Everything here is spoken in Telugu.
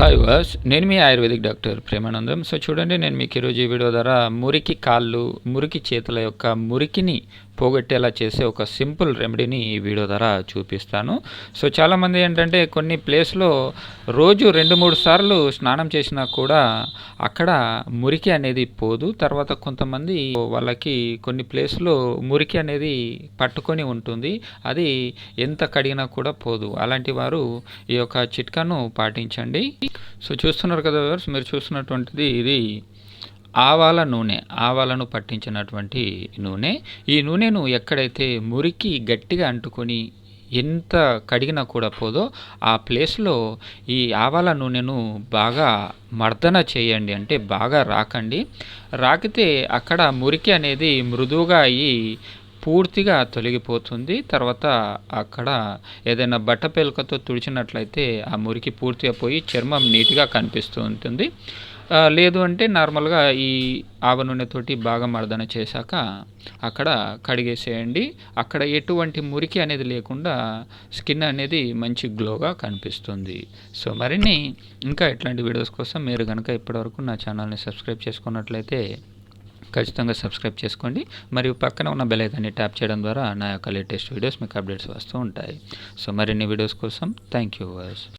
హాయ్ వాస్ నేను మీ ఆయుర్వేదిక్ డాక్టర్ ప్రేమానందం. సో చూడండి నేను మీకు ఈరోజు ఈ వీడియో ద్వారా మురికి కాళ్ళు మురికి చేతుల యొక్క మురికిని పోగొట్టేలా చేసే ఒక సింపుల్ రెమెడీని ఈ వీడియో ద్వారా చూపిస్తాను. సో చాలామంది ఏంటంటే కొన్ని ప్లేస్లో రోజు రెండు మూడు సార్లు స్నానం చేసినా కూడా అక్కడ మురికి అనేది పోదు. తర్వాత కొంతమంది వాళ్ళకి కొన్ని ప్లేస్లో మురికి అనేది పట్టుకొని ఉంటుంది. అది ఎంత కడిగినా కూడా పోదు. అలాంటి వారు ఈ యొక్క చిట్కాను పాటించండి. సో చూస్తున్నారు కదా మీరు చూస్తున్నటువంటిది ఇది ఆవాల నూనె ఆవాలను పట్టించినటువంటి నూనె. ఈ నూనెను ఎక్కడైతే మురికి గట్టిగా అంటుకొని ఎంత కడిగినా కూడా పోదో ఆ ప్లేస్లో ఈ ఆవాల నూనెను బాగా మర్దన చేయండి అంటే బాగా రాకండి. రాకితే అక్కడ మురికి అనేది మృదువుగా అయ్యి పూర్తిగా తొలగిపోతుంది. తర్వాత అక్కడ ఏదైనా బట్ట పేలుకతో తుడిచినట్లయితే ఆ మురికి పూర్తిగా పోయి చర్మం నీట్గా కనిపిస్తూ ఉంటుంది. లేదు అంటే నార్మల్గా ఈ ఆవ నూనెతోటి బాగా మర్దన చేశాక అక్కడ కడిగేసేయండి. అక్కడ ఎటువంటి మురికి అనేది లేకుండా స్కిన్ అనేది మంచి గ్లోగా కనిపిస్తుంది. సో మరిన్ని ఇంకా ఇట్లాంటి వీడియోస్ కోసం మీరు కనుక ఇప్పటివరకు నా ఛానల్ని సబ్స్క్రైబ్ చేసుకున్నట్లయితే ఖచ్చితంగా సబ్స్క్రైబ్ చేసుకోండి. మరియు పక్కన ఉన్న బెల్ ఐకాన్ని ట్యాప్ చేయడం ద్వారా నా యొక్క లేటెస్ట్ వీడియోస్ మీకు అప్డేట్స్ వస్తూ ఉంటాయి. సో మరిన్ని వీడియోస్ కోసం థ్యాంక్ యూ వర్స్.